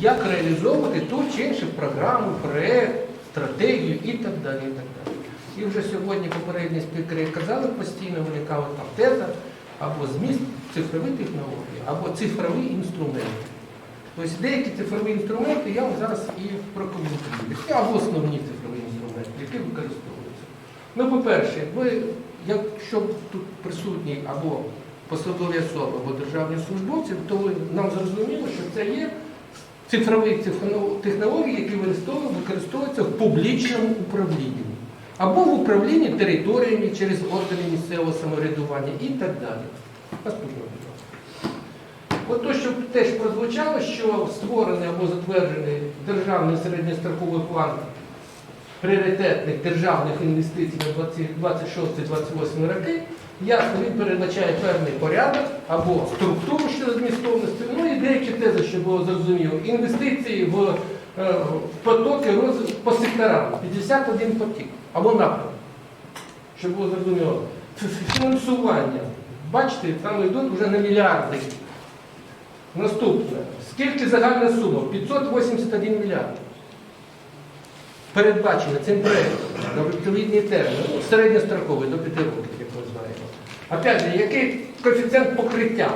як реалізовувати ту чи іншу програму, проєкт, стратегію і так далі. І так далі. І вже сьогодні попередні спікери казали постійно, виникала там теза або зміст цифрові технології, або цифрові інструменти. Тобто деякі цифрові інструменти я вам зараз і прокоментую. Або основні цифрові інструменти, які використовуються. Ну, по-перше, ви, якщо тут присутні або посадові особи, або державні службовці, то ви, нам зрозуміло, що це є цифрові техно- технології, які використовуються- в публічному управлінні. Або в управлінні територіями через органи місцевого самоврядування і так далі. Наступне. От то, що теж прозвучало, що створений або затверджений державний середньостроковий план пріоритетних державних інвестицій на 26-28 роки, ясно, він передбачає певний порядок або структуру щодо змістовності, ну і деякі тези, що було зрозуміло, інвестиції в, е, потоки розвитку по секторам, 51 потік або напрямок, щоб було зрозуміло. Фінансування, бачите, там йдуть вже на мільярди. Наступне. Скільки загальна сума? 581 мільярд. Передбачено цим проєктом на відповідні терміни, ну, середньостроковий до 5 років. Опять же, який коефіцієнт покриття?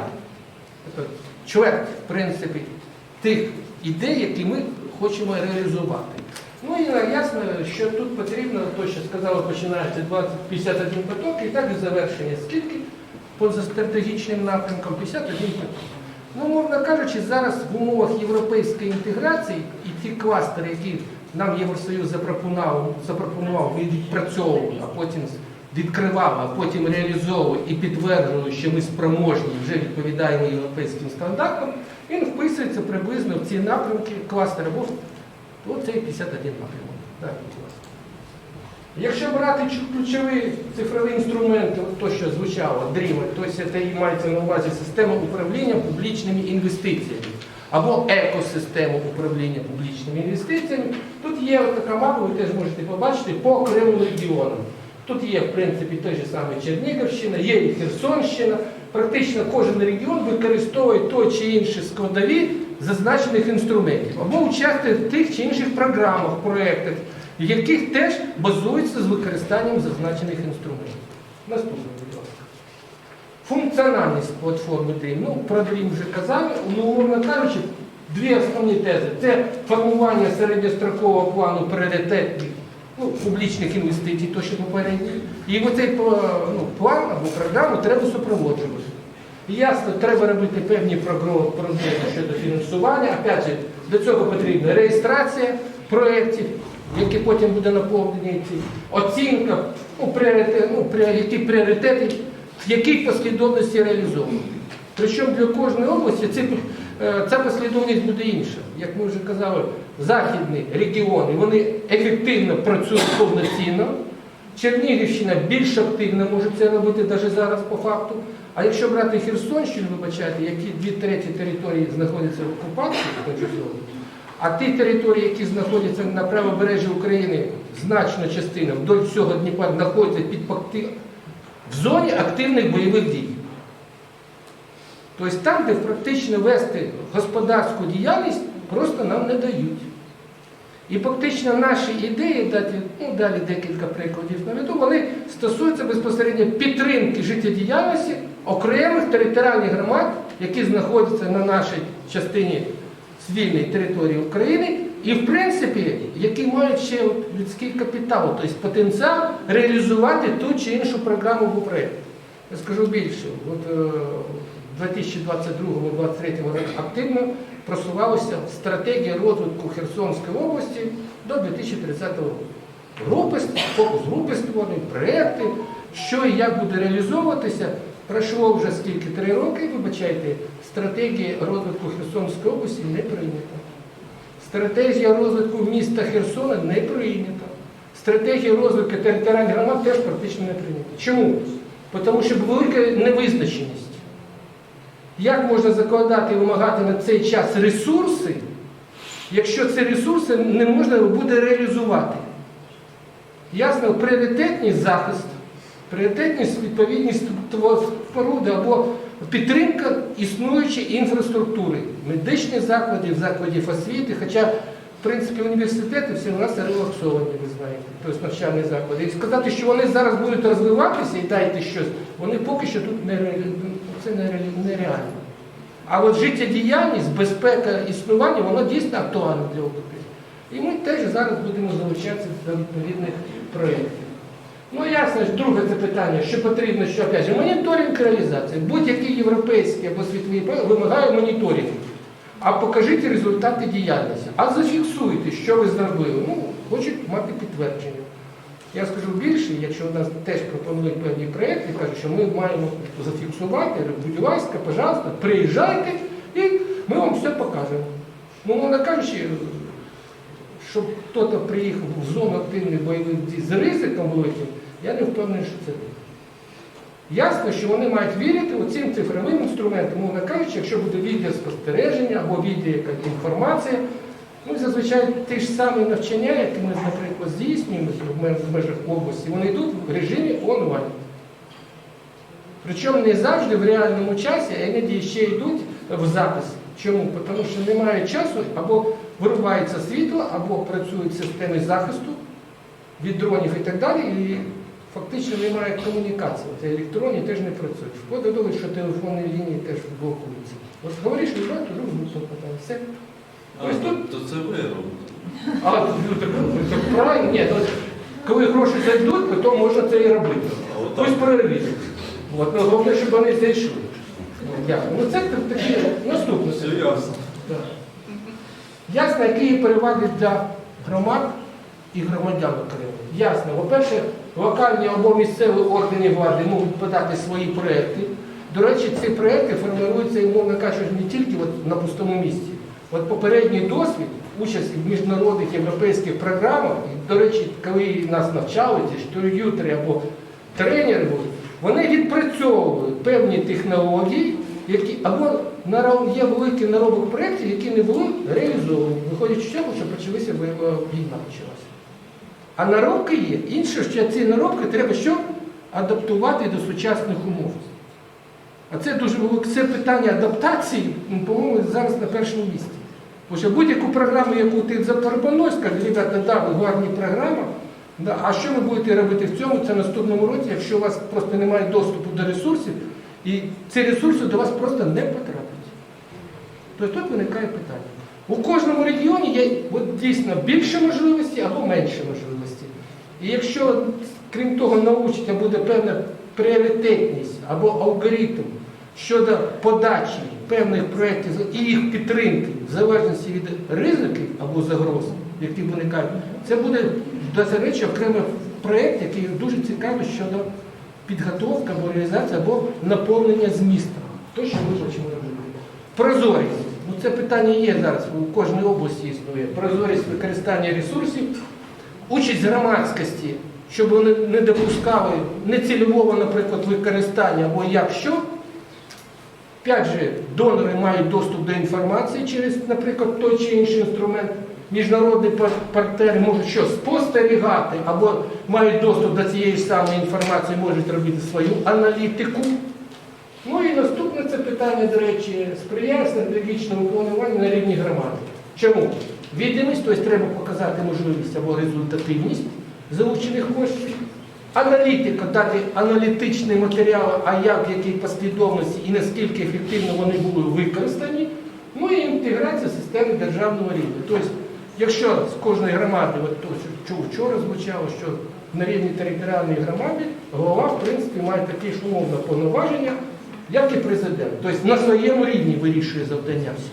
Тобто чверть, в принципі, тих ідей, які ми хочемо реалізувати. Ну і е, ясно, що тут потрібно, то, що сказали, починається 20, 51 поток, і так і завершення. Скільки? Поза стратегічним напрямком 51 поток. Ну, мовно кажучи, зараз в умовах європейської інтеграції і ті кластери, які нам Євросоюз запропонував, запропонував відпрацьовував, а потім відкривав, а потім реалізовував і підтверджував, що ми спроможні вже відповідаємо європейським стандартам, він вписується приблизно в ці напрямки кластера або оцей 51 напрямок. Якщо брати ключові цифрові інструменти, то, що звучало, DREAM, то це і мається на увазі система управління публічними інвестиціями або екосистему управління публічними інвестиціями, тут є така мапа, ви теж можете побачити, по окремим регіонам. Тут є, в принципі, той же самий Чернігівщина, є і Херсонщина. Практично кожен регіон використовує той чи інші складові зазначених інструментів або участвує в тих чи інших програмах, проєктах, яких теж базуються з використанням зазначених інструментів. Наступне, будь ласка. Функціональність платформи DREAM. Ну, про DREAM вже казали, ну, умовно кажучи, дві основні тези. Це формування середньострокового плану пріоритетних ну, публічних інвестицій, то що попередні. І оцей ну, план або програму треба супроводжувати. І Ясно, треба робити певні прогнози щодо фінансування. Опять же, до цього потрібна реєстрація проєктів, які потім буде наповнені ці, оцінка, ну, пріоритет, ну, які пріоритети, в якій послідовності реалізовувати. Причому для кожної області е, ця послідовність буде інша. Як ми вже казали, західні регіони вони ефективно працюють повноцінно. Чернігівщина більш активно може це робити навіть зараз по факту. А якщо брати Херсонщину, вибачайте, які дві треті території знаходяться в окупації, а ті території, які знаходяться на правобережжі України, значна частина вдоль всього Дніпра знаходяться під в зоні активних бойових дій. Тобто там, де практично вести господарську діяльність, просто нам не дають. І фактично наші ідеї, ну, далі декілька прикладів наведу, вони стосуються безпосередньо підтримки життєдіяльності окремих територіальних громад, які знаходяться на нашій частині вільної території України, і в принципі, які мають ще людський капітал, тобто потенціал реалізувати ту чи іншу програму в проєкт. Я скажу більше, от, е, 2022-2023 році активно просувалася стратегія розвитку Херсонської області до 2030 року. Групи, фокус групи створені, проєкти, що і як буде реалізовуватися. Пройшло вже скільки три роки, вибачайте, стратегія розвитку Херсонської області не прийнята. Стратегія розвитку міста Херсона не прийнята. Стратегія розвитку територіальних громад теж практично не прийнята. Чому? Тому що велика невизначеність. Як можна закладати і вимагати на цей час ресурси, якщо ці ресурси не можна буде реалізувати? Ясно, пріоритетність захист Пріоритетність відповідність споруди або підтримка існуючої інфраструктури, медичних закладів, закладів освіти, хоча, в принципі, університети всі у нас релаксовані, ви знаєте, тобто навчальні заклади. І сказати, що вони зараз будуть розвиватися і дайте щось, вони поки що тут не, це нереально. А от життєдіяльність, безпека існування, воно дійсно актуальне для ОКП. І ми теж зараз будемо залучатися до відповідних проєктів. Ну ясно, друге це питання, що потрібно, що опять же, моніторинг реалізації. Будь-який європейський або світовий проект вимагає моніторингу. А покажіть результати діяльності. А зафіксуйте, що ви зробили. Ну, хочуть мати підтвердження. Я скажу більше, якщо у нас теж пропонують певні проєкти, кажуть, що ми маємо зафіксувати, будь ласка, пожалуйста, приїжджайте і ми вам все покажемо. Ну, мовно кажучи, щоб хтось приїхав в зону активних бойових дій з ризиком великим, я не впевнений, що це так. Ясно, що вони мають вірити оцим цифровим інструментам, мовно кажучи, якщо буде відеоспостереження або відео інформація, ну зазвичай ті ж самі навчання, які ми, наприклад, здійснюємо в межах області, вони йдуть в режимі онлайн. Причому не завжди в реальному часі, а іноді ще йдуть в запис. Чому? Тому що немає часу, або вирубається світло, або працюють системи захисту від дронів і так далі, і фактично немає комунікації. Це електронні теж не працюють. Вплоть до того, що телефонні лінії теж блокуються. От говориш, відбувають, то ну, питання. Все. А, Ось тут- то це ви робите. А ну, так, так правильно, ні, то, коли гроші зайдуть, то можна це і робити. Хтось перевірить. От, ну, головне, щоб вони зайшли. Дякую. Ну це так- таке наступне. Все ясно. Так. Ясно, які є переваги для громад і громадян окремо. Ясно. По-перше, локальні або місцеві органи влади можуть подати свої проекти. До речі, ці проекти формуються, і, мовно кажучи, не тільки от на пустому місці. От попередній досвід, участь в міжнародних європейських програмах, і, до речі, коли нас навчали, ті ж тютери або тренери були, вони відпрацьовували певні технології, які або є великі наробок проєктів, які не були реалізовані, виходячи з цього, що почалися бойова війна почалася. А наробки є. Інше, що ці наробки треба що? Адаптувати до сучасних умов. А це дуже велике це питання адаптації, по-моєму, зараз на першому місці. Бо що будь-яку програму, яку ти запропонуєш, скажеш, ребята, да, ви гарні програма, да, а що ви будете робити в цьому, це наступному році, якщо у вас просто немає доступу до ресурсів, і ці ресурси до вас просто не потраплять. Тобто тут виникає питання. У кожному регіоні є от, дійсно більше можливості або менше можливості. І якщо, крім того, научення буде певна пріоритетність або алгоритм щодо подачі певних проєктів і їх підтримки в залежності від ризиків або загроз, які виникають, це буде до речі окремий проєкт, який дуже цікавий щодо підготовки або реалізації або наповнення змістом. То, що ми робити. Прозорість. Ну, це питання є зараз, у кожній області існує. Прозорість використання ресурсів, участь громадськості, щоб вони не допускали нецільового, наприклад, використання або якщо. Опять же, донори мають доступ до інформації через, наприклад, той чи інший інструмент. Міжнародні пар- партнери можуть що спостерігати або мають доступ до цієї самої інформації, можуть робити свою аналітику. Ну і наступне це питання, до речі, сприяє стратегічному плануванню на рівні громади. Чому? Відомість, тобто треба показати можливість або результативність залучених коштів. Аналітика, дати аналітичний матеріал, а як, в якій послідовності і наскільки ефективно вони були використані. Ну і інтеграція системи державного рівня. Тобто, якщо з кожної громади, от то, що вчора звучало, що на рівні територіальної громади голова, в принципі, має такі ж умовно повноваження, як і президент. Тобто на своєму рівні вирішує завдання всі.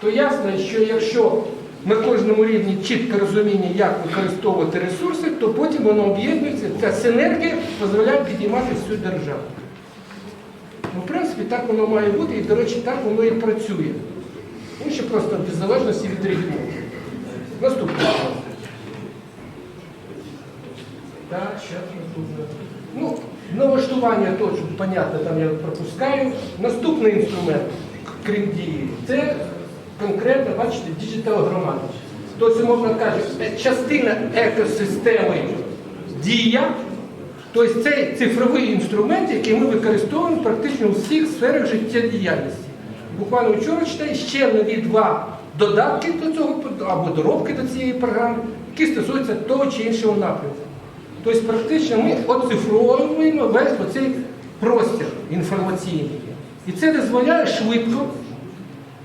То ясно, що якщо на кожному рівні чітке розуміння, як використовувати ресурси, то потім воно об'єднується, ця синергія дозволяє підіймати всю державу. Ну, в принципі, так воно має бути, і, до речі, так воно і працює. Ну, ще просто в залежності від регіону. Наступне. Так, зараз наступне. Ну, налаштування точно, понятно, там я пропускаю. Наступний інструмент, крім дії, це конкретно, бачите, діджитал громада. Тобто, можна кажучи, частина екосистеми дія, Тобто цей цифровий інструмент, який ми використовуємо практично у всіх сферах життєдіяльності. Буквально вчора читаю ще нові два додатки до цього або доробки до цієї програми, які стосуються того чи іншого напрямку. Тобто практично ми оцифровуємо весь оцей простір інформаційний. І це дозволяє швидко,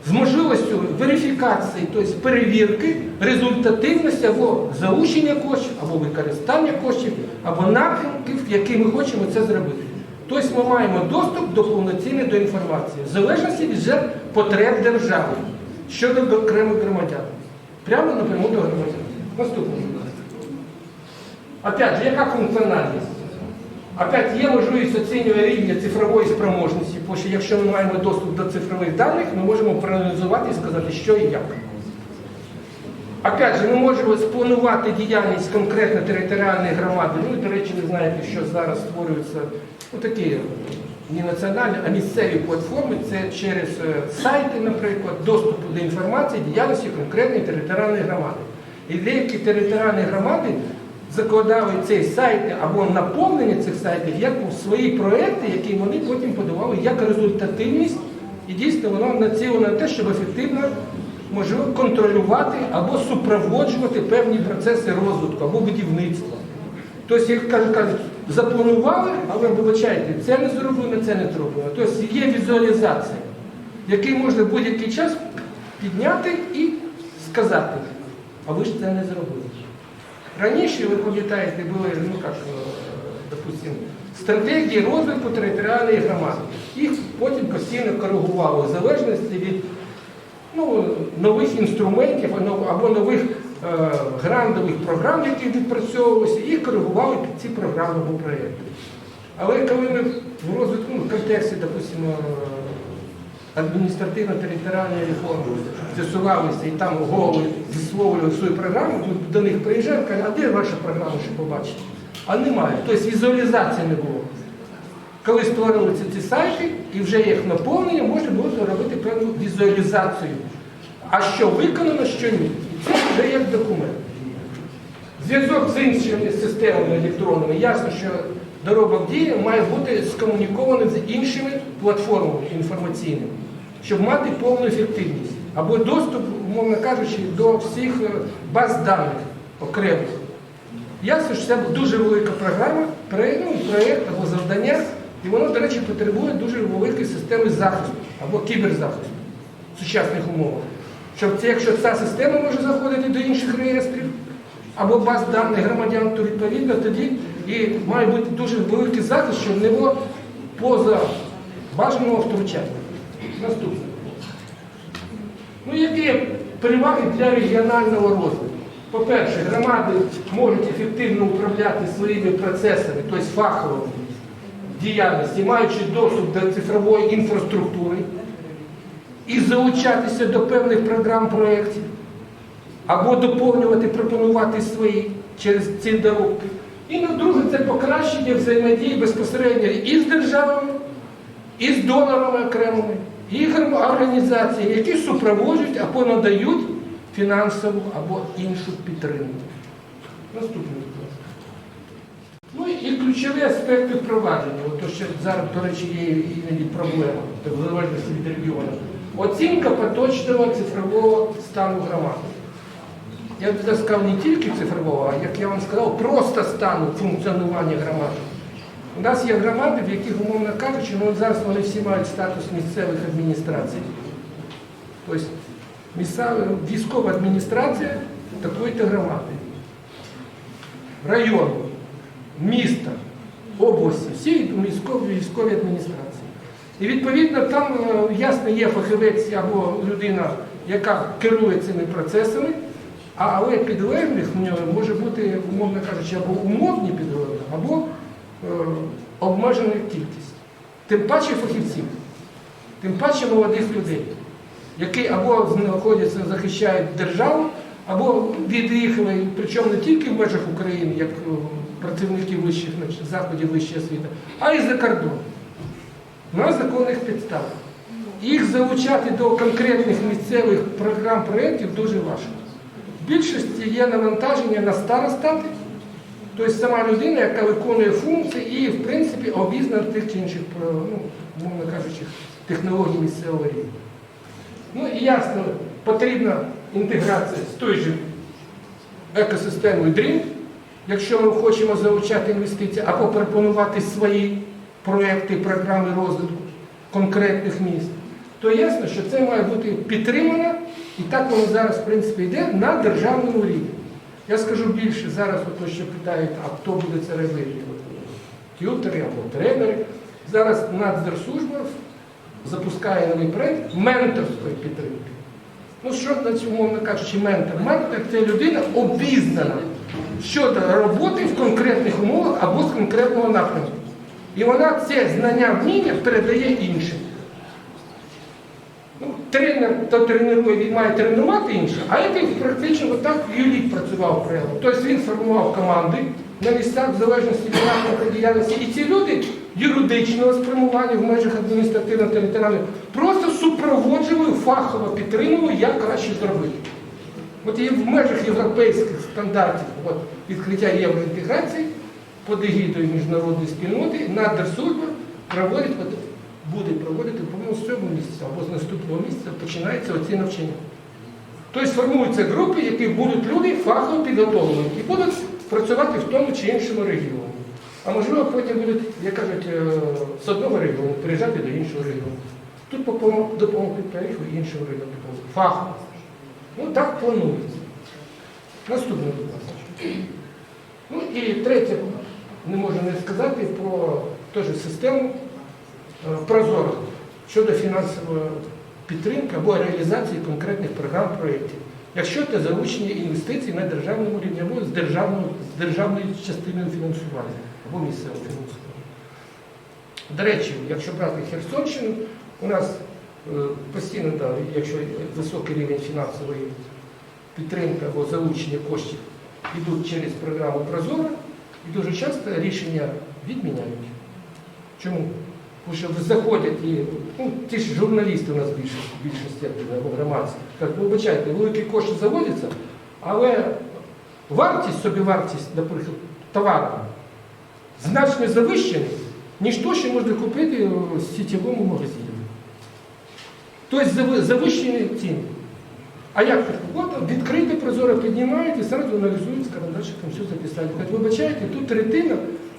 з можливістю верифікації, тобто перевірки результативності або залучення коштів, або використання коштів, або напрямків, які ми хочемо це зробити. Тобто ми маємо доступ до повноцінної до інформації, в залежності від потреб держави щодо окремих громадян. Прямо напряму до громадян. Наступне. Опять же, яка функціональність? Опять є можливість оцінювання рівня цифрової спроможності, бо що якщо ми маємо доступ до цифрових даних, ми можемо проаналізувати і сказати, що і як. Опять же, ми можемо спланувати діяльність конкретно територіальної громади. Ну, до речі, ви знаєте, що зараз створюються ну, такі не національні, а місцеві платформи. Це через е, сайти, наприклад, доступу до інформації, діяльності конкретної територіальної громади. І деякі територіальні громади закладали цей сайт або наповнення цих сайтів як у свої проекти, які вони потім подавали як результативність. І дійсно воно націлено на те, щоб ефективно можливо контролювати або супроводжувати певні процеси розвитку або будівництва. Тобто, як кажуть, запланували, але вибачайте, це не зроблено, це не зроблено. Тобто є візуалізація, який можна будь-який час підняти і сказати, а ви ж це не зробили. Раніше, ви пам'ятаєте, були, ну як, е, допустим, стратегії розвитку територіальної громади. Їх потім постійно коригували в залежності від ну, нових інструментів або- нових е, грантових програм, які відпрацьовувалися, їх коригували під ці програмні проєкти. Але коли ми в розвитку, ну, в контексті, допустимо, адміністративно-територіальної реформи з'ясувалися і там голови висловлювали свою програму, ми до них приїжджаємо, кажуть, а де ваша програма, що побачити? А немає. Тобто візуалізації не було. Коли створювалися ці сайти і вже їх наповнення, можна було зробити певну візуалізацію. А що виконано, що ні. І це вже як документ. Зв'язок з іншими системами електронними, ясно, що доробок дії має бути скомунікований з іншими платформами інформаційними, щоб мати повну ефективність або доступ, умовно кажучи, до всіх е, баз даних окремих. Ясно, що це дуже велика програма, проєкт, ну, проєкт або завдання, і воно, до речі, потребує дуже великої системи захисту або кіберзахисту в сучасних умовах. Щоб це, якщо ця система може заходити до інших реєстрів або баз даних громадян, то відповідно тоді і має бути дуже великий захист, щоб не було поза бажаного втручання. Наступне. Ну, які переваги для регіонального розвитку? По-перше, громади можуть ефективно управляти своїми процесами, тобто фаховими діяльності, маючи доступ до цифрової інфраструктури і залучатися до певних програм проєктів, або доповнювати, пропонувати свої через ці доробки. І на друге, це покращення взаємодії безпосередньо і з державами, і з донорами окремими, і організації, які супроводжують або надають фінансову або іншу підтримку. Наступний, будь. Ну і ключові аспекти впровадження, то, що зараз, до речі, є іноді проблема, в залежності від регіону. Оцінка поточного цифрового стану громади. Я б зараз сказав не тільки цифрового, а як я вам сказав, просто стану функціонування громади. У нас є громади, в яких, умовно кажучи, ну, зараз вони всі мають статус місцевих адміністрацій. Тобто військова адміністрація такої-то громади. Району, міста, області, всі військові, військові адміністрації. І відповідно там е, ясно є фахівець або людина, яка керує цими процесами, а, але підлеглих може бути, умовно кажучи, або умовні підлеглі, або е, обмежена кількість. Тим паче фахівців, тим паче молодих людей, які або знаходяться, захищають державу, або від'їхали, причому не тільки в межах України, як е, працівники вищих заходів вищої освіти, а й за кордон. На законних підставах. Їх залучати до конкретних місцевих програм проєктів дуже важко. Більшості є навантаження на старостати, Тобто сама людина, яка виконує функції і, в принципі, обізнана тих чи інших, ну, мовно кажучи, технологій місцевого рівня. Ну і ясно, потрібна інтеграція з тою же екосистемою DREAM, якщо ми хочемо залучати інвестиції, або пропонувати свої проекти, програми розвитку конкретних міст, то ясно, що це має бути підтримано, і так воно зараз, в принципі, йде на державному рівні. Я скажу більше, зараз, от ще питають, а хто буде це робити? Тютери або тренери. Зараз Нацдержслужба запускає новий проєкт менторської підтримки. Ну, що на цьому, мовно кажучи, ментор? Ментор це людина обізнана щодо роботи в конкретних умовах або з конкретного напрямку. І вона це знання вміння передає іншим. Ну, тренер, то тренує, він має тренувати інших, а який практично отак юлік працював правило. Тобто він формував команди на місцях в залежності від напрямку діяльності. І ці люди юридичного спрямування в межах адміністративно-територіального просто супроводжували, фахово підтримували, як краще зробити. От і в межах європейських стандартів от, відкриття євроінтеграції під егідою міжнародної спільноти Нацдержслужба проводить, буде проводити, з цього місяця або з наступного місяця починаються оці навчання. Тобто сформуються групи, які будуть люди фахово підготовлені і будуть працювати в тому чи іншому регіоні. А можливо, потім будуть, як кажуть, е, з одного регіону переїжджати до іншого регіону. Тут по допомогти тарифу іншого регіону. Фахово. Ну так планується. Наступне, будь ласка. Ну і третє, не можу не сказати про теж систему прозоро щодо фінансової підтримки або реалізації конкретних програм проєктів. Якщо це залучення інвестицій на державному рівні або з, державного, з державною частиною фінансування або місцевого фінансування. До речі, якщо брати Херсонщину, у нас е, постійно, да, якщо високий рівень фінансової підтримки або залучення коштів йдуть через програму Прозоро, і дуже часто рішення відміняють. Чому? Тому що заходять і ну, ті ж журналісти у нас більше, більшості громадські. Кажуть, ну, вибачайте, великі кошти заводяться, але вартість, собівартість, наприклад, товару значно завищена, ніж то, що можна купити в сітєвому магазині. Тобто завищені ціни. А як? От відкрите прозоро піднімають і одразу аналізують, скажімо, далі все. Кажуть, вибачайте, тут третина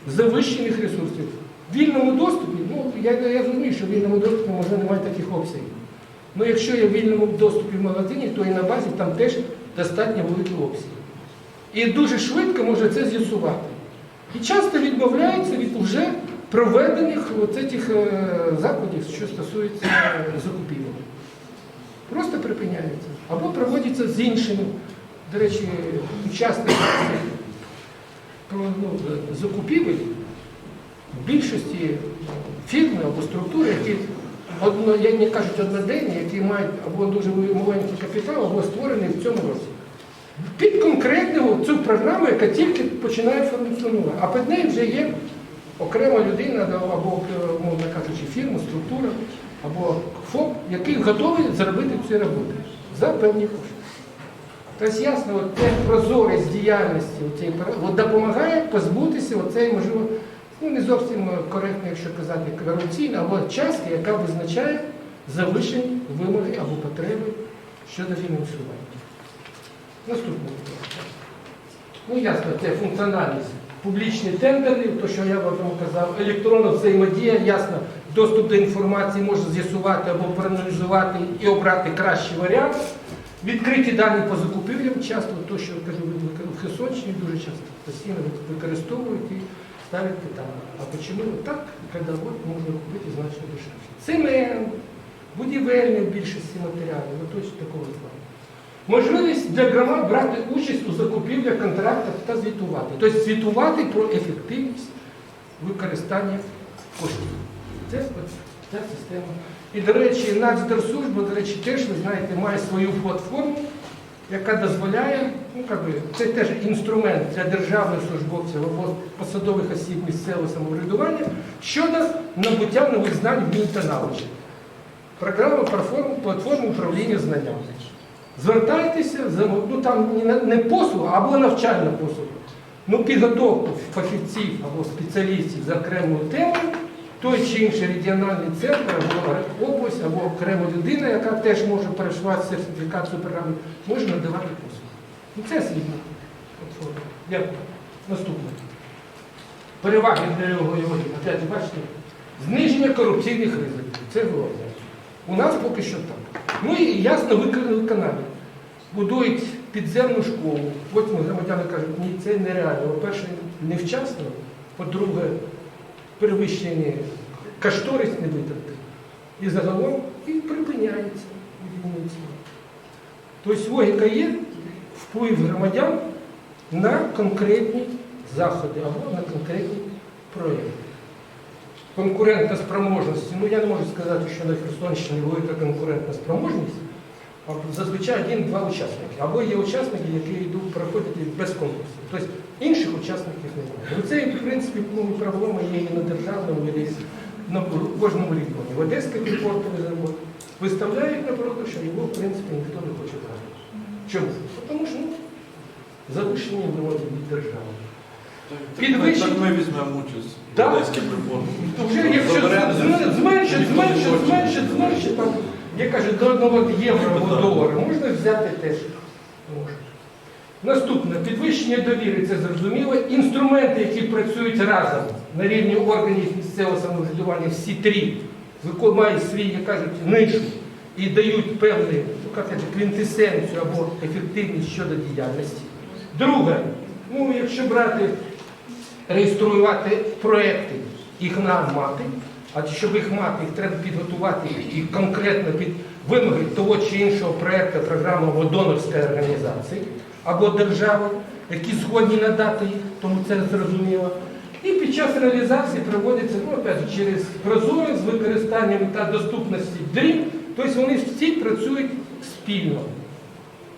завищених ресурсів. В вільному доступі, ну я, я розумію, що в вільному доступі може немає таких обсягів. Ну якщо є в вільному доступі в магазині, то і на базі там теж достатньо великі обсяги. І дуже швидко може це з'ясувати. І часто відмовляються від вже проведених оцих е, заходів, що стосується е, закупівель. Просто припиняються. Або проводяться з іншими, до речі, учасниками про, ну, закупівель більшості фірми або структури, які одно, як мені кажуть, одноденні, які мають або дуже маленький капітал, або створені в цьому році. Під конкретну цю програму, яка тільки починає функціонувати. А під нею вже є окрема людина або, мовно кажучи, фірма, структура, або ФОП, який готовий зробити ці роботи за певні кошти. Тобто ясно, от прозорість діяльності от допомагає позбутися оцеї, можливо, ну не зовсім коректно, якщо казати, корупційна, або частки, яка визначає завищені вимоги або потреби щодо фінансування. Наступне. Ну, ясно, це функціональність. Публічні тендери, то, що я вам казав, електронна взаємодія, ясно, доступ до інформації може з'ясувати або проаналізувати і обрати кращий варіант. Відкриті дані по закупівлям, часто, то, що кажу, в Херсонщині дуже часто постійно використовують ставлять питання. А чому так, от можна купити значно дешевше? Цемент, будівельні в більшості матеріалів, ну точно такого плану. Можливість для громад брати участь у закупівлях контрактах та звітувати. Тобто звітувати про ефективність використання коштів. Це ця система. І, до речі, Нацдержслужба, до речі, теж, ви знаєте, має свою платформу, яка дозволяє, ну, как би, це теж інструмент для державних службовців або посадових осіб місцевого самоврядування щодо набуття нових знань, вмінь та навичок. Програма платформи, управління знаннями. Звертайтеся, за- ну там не послуга, або навчальна послуга. Ну, підготовку фахівців або спеціалістів за окремою темою, той чи інший регіональний центр або область, або окрема людина, яка теж може перешивати сертифікацію програми, може надавати послуги. Ну, це згідно. Дякую. Наступне. Переваги для його. Опять, бачите, зниження корупційних ризиків. Це головне. У нас поки що так. Ну і ясно виконання. Будують підземну школу, потім громадяни кажуть, ні, це нереально. По-перше, невчасно, по-друге, перевищені кошторисні витрати. І загалом і припиняється будівництво. Тобто логіка є вплив громадян на конкретні заходи або на конкретні проєкти. Конкурентна спроможність. Ну я не можу сказати, що на Херсонщині велика конкурентна спроможність. Зазвичай один-два учасники. Або є учасники, які йдуть проходять без конкурсу. Тобто інших учасників немає. Ну, Це, в принципі, ну, проблема є і на державному, і на кожному регіоні. В Одеський портовий завод виставляють на продаж, а його, в принципі, ніхто не хоче брати. Чому? Тому що ну, залишені вимоги від держави. Підвищення- Так ми візьмемо участь в Так. одеській реформі. Вже якщо зменшить, зменшить, зменшить, зменшить, я кажу, до одного євро або долара, можна взяти теж. Можна. Наступне, підвищення довіри, це зрозуміло. Інструменти, які працюють разом на рівні органів місцевого самоврядування, всі три, мають свій, як кажуть, нишу і дають певну ну, квінтесенцію або ефективність щодо діяльності. Друге, ну, якщо брати реєструвати проекти, їх нам мати, а щоб їх мати, їх треба підготувати і конкретно під вимоги того чи іншого проекту, програми або донорської організації, або держави, які згодні надати їх, тому це зрозуміло. І під час реалізації проводиться ну, опять, через прозорість з використанням та доступності дрім, тобто вони всі працюють спільно.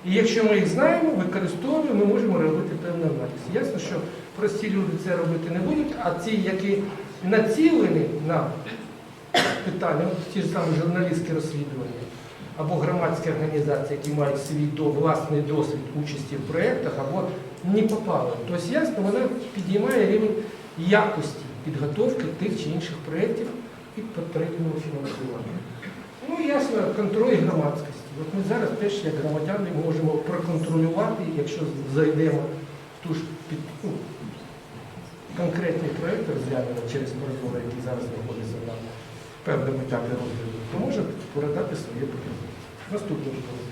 І якщо ми їх знаємо, використовуємо, ми можемо робити певний аналіз. Ясно, що прості люди це робити не будуть, а ті, які націлені на питання, ті ж самі журналістські розслідування або громадські організації, які мають свій до, власний досвід участі в проєктах, або не попали. Тобто, ясно, вона підіймає рівень якості підготовки тих чи інших проєктів і потрібного фінансування. Ну, ясно, контроль громадськості. От ми зараз теж, як громадяни, можемо проконтролювати, якщо зайдемо в ту ж під, конкретний проєкт розглянемо через прозоро, який зараз знаходиться на певному етапі розгляду, то може передати своє питання. Наступний вопрос.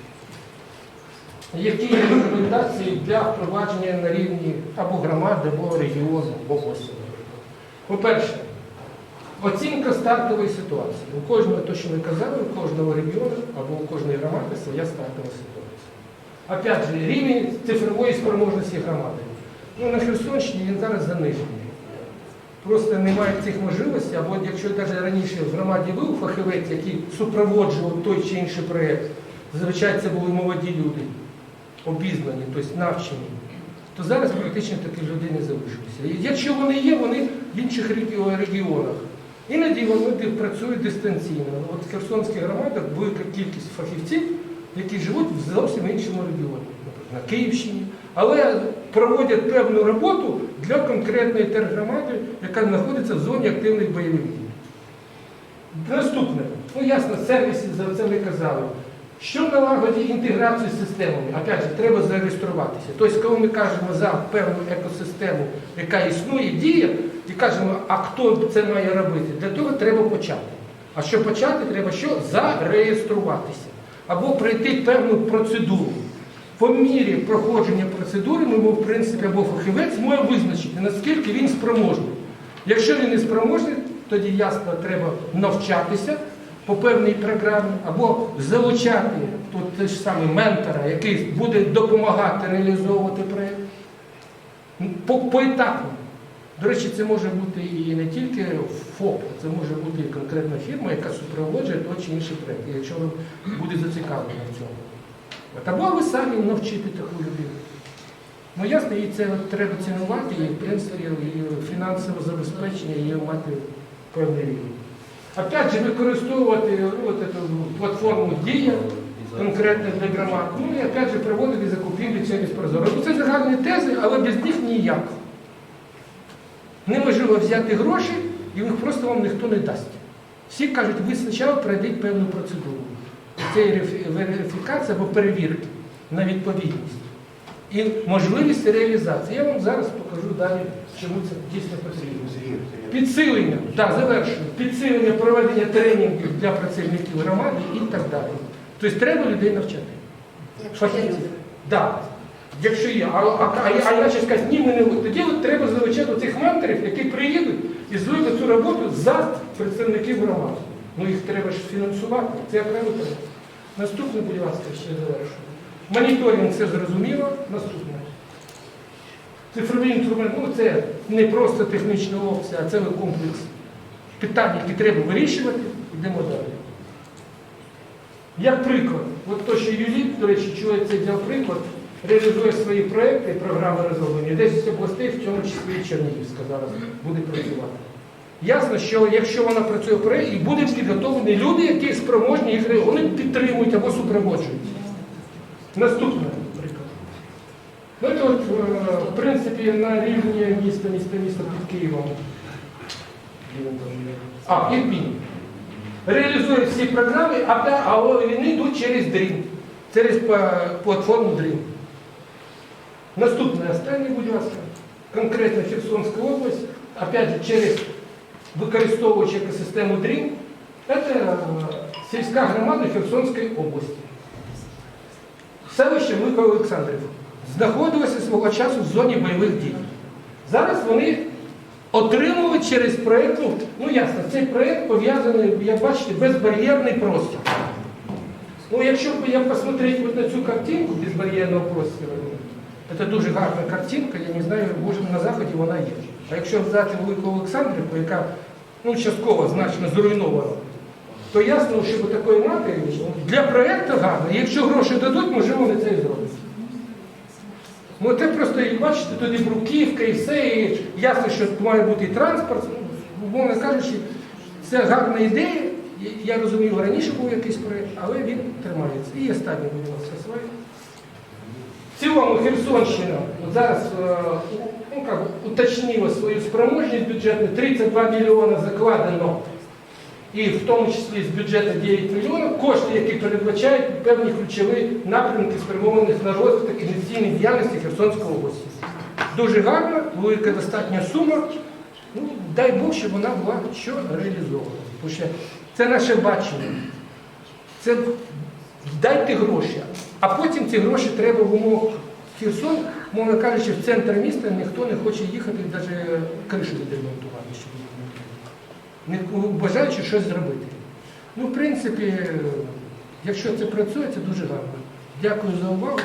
Які є рекомендації для впровадження на рівні або громади, або регіону, або області? По-перше, Оцінка стартової ситуації. У кожного, то, що ми казали, у кожного регіону або у кожної громади своя стартова ситуація. Опять же, рівень цифрової спроможності громади. Ну, на Херсонщині він зараз занижений. Просто немає цих можливостей, або якщо навіть раніше в громаді був фахівець, який супроводжував той чи інший проєкт, зазвичай це були молоді люди, обізнані, тобто навчені, то зараз практично таких людей не залишилося. І якщо вони є, вони в інших регіонах. Іноді вони працюють дистанційно. От в Херсонській громадах велика кількість фахівців, які живуть в зовсім іншому регіоні, наприклад, на Київщині, але проводять певну роботу для конкретної тергромади, яка знаходиться в зоні активних бойових дій. Наступне, ну ясно, сервіси, за це ми казали. Що налагодить інтеграцію з системами? Опять же, треба зареєструватися. Тобто, коли ми кажемо за певну екосистему, яка існує, діє, і кажемо, а хто це має робити? Для того треба почати. А щоб почати, треба що? Зареєструватися. Або пройти певну процедуру. По мірі проходження процедури ми, в принципі, або фахівець може визначити, наскільки він спроможний. Якщо він не спроможний, тоді ясно треба навчатися по певній програмі, або залучати тут те ж саме ментора, який буде допомагати реалізовувати проєкт. По, поетапно. До речі, це може бути і не тільки ФОП, це може бути і конкретна фірма, яка супроводжує той чи інший проєкт, якщо ви буде зацікавлені в цьому. Або ви самі навчите таку людину. Ну ясно, і це треба цінувати, і в принципі і фінансове забезпечення, і мати певний рівень. Опять же, використовувати ну, от эту платформу Дія конкретно для громад. Ну і опять же проводити закупівлі через прозоро. Ну, Це загальні тези, але без них ніяк. Неможливо взяти гроші і їх просто вам ніхто не дасть. Всі кажуть, ви спочатку пройдіть певну процедуру. Рефі- верифікація або перевірки на відповідність. І можливість реалізації. Я вам зараз покажу далі, чому це дійсно потрібно. Підсилення, так, завершую. Підсилення проведення тренінгів для працівників громади і так далі. Тобто треба людей навчати. Фахівців. Так. Якщо є. А, а, а, а іначе сказати, ні, ми не будемо. Тоді от треба залучати цих менторів, які приїдуть і зроблять цю роботу за представників громади. Ну їх треба ж фінансувати. Це окремо треба. Наступне, будь ласка, ще завершую. Моніторинг це зрозуміло. Наступне. Цифровий інструмент, ну це не просто технічна опція, а це комплекс питань, які треба вирішувати, йдемо далі. Як приклад, от то, що Юліт, до речі, чує цей взяв приклад, реалізує свої проекти, програми розроблення, 10 областей, в цьому числі і Чернігівська зараз буде працювати. Ясно, що якщо вона працює проєкті, і будуть підготовлені люди, які спроможні їх вони підтримують або супроводжують. Наступне приклад. Ну, е, в принципі, на рівні міста, міста, міста під Києвом. А, Ірпінь. Реалізує всі програми, а, а вони йдуть через DREAM, через платформу DREAM. Наступне, останнє, будь ласка, конкретно Херсонська область, опять же, через використовуючи екосистему DREAM, це е, сільська громада Херсонської області. Селище Велика Олександрів знаходилося свого часу в зоні бойових дій. Зараз вони отримали через проєкт, ну, ну ясно, цей проєкт пов'язаний, як бачите, безбар'єрний простір. Ну, якщо я посмотреть на цю картинку безбар'єрного простору, це дуже гарна картинка, я не знаю, може на заході вона є. А якщо взяти Велику Олександрівку, яка ну, частково значно зруйнована, то ясно, що такої матері для проєкту гарно. Якщо гроші дадуть, можливо, вони це і зроблять. Ну це просто, як бачите, туди бруківка і все, і ясно, що має бути і транспорт. Ну, Мовно кажучи, це гарна ідея. Я розумію, раніше був якийсь проєкт, але він тримається. І останній, будь ласка, слайд. В цілому Херсонщина от зараз как, уточнила свою спроможність бюджетну, 32 мільйони закладено, і в тому числі з бюджету 9 мільйонів, кошти, які передбачають певні ключові напрямки, спрямованих на розвиток інвестиційної діяльності Херсонської області. Дуже гарна, велика достатня сума. Ну, дай Бог, щоб вона була що реалізована. Тому що це наше бачення. Це дайте гроші, а потім ці гроші треба в умовах Херсон, мовно кажучи, в центр міста ніхто не хоче їхати, навіть кришу відремонтувати, щоб не бажаючи щось зробити. Ну, в принципі, якщо це працює, це дуже гарно. Дякую за увагу.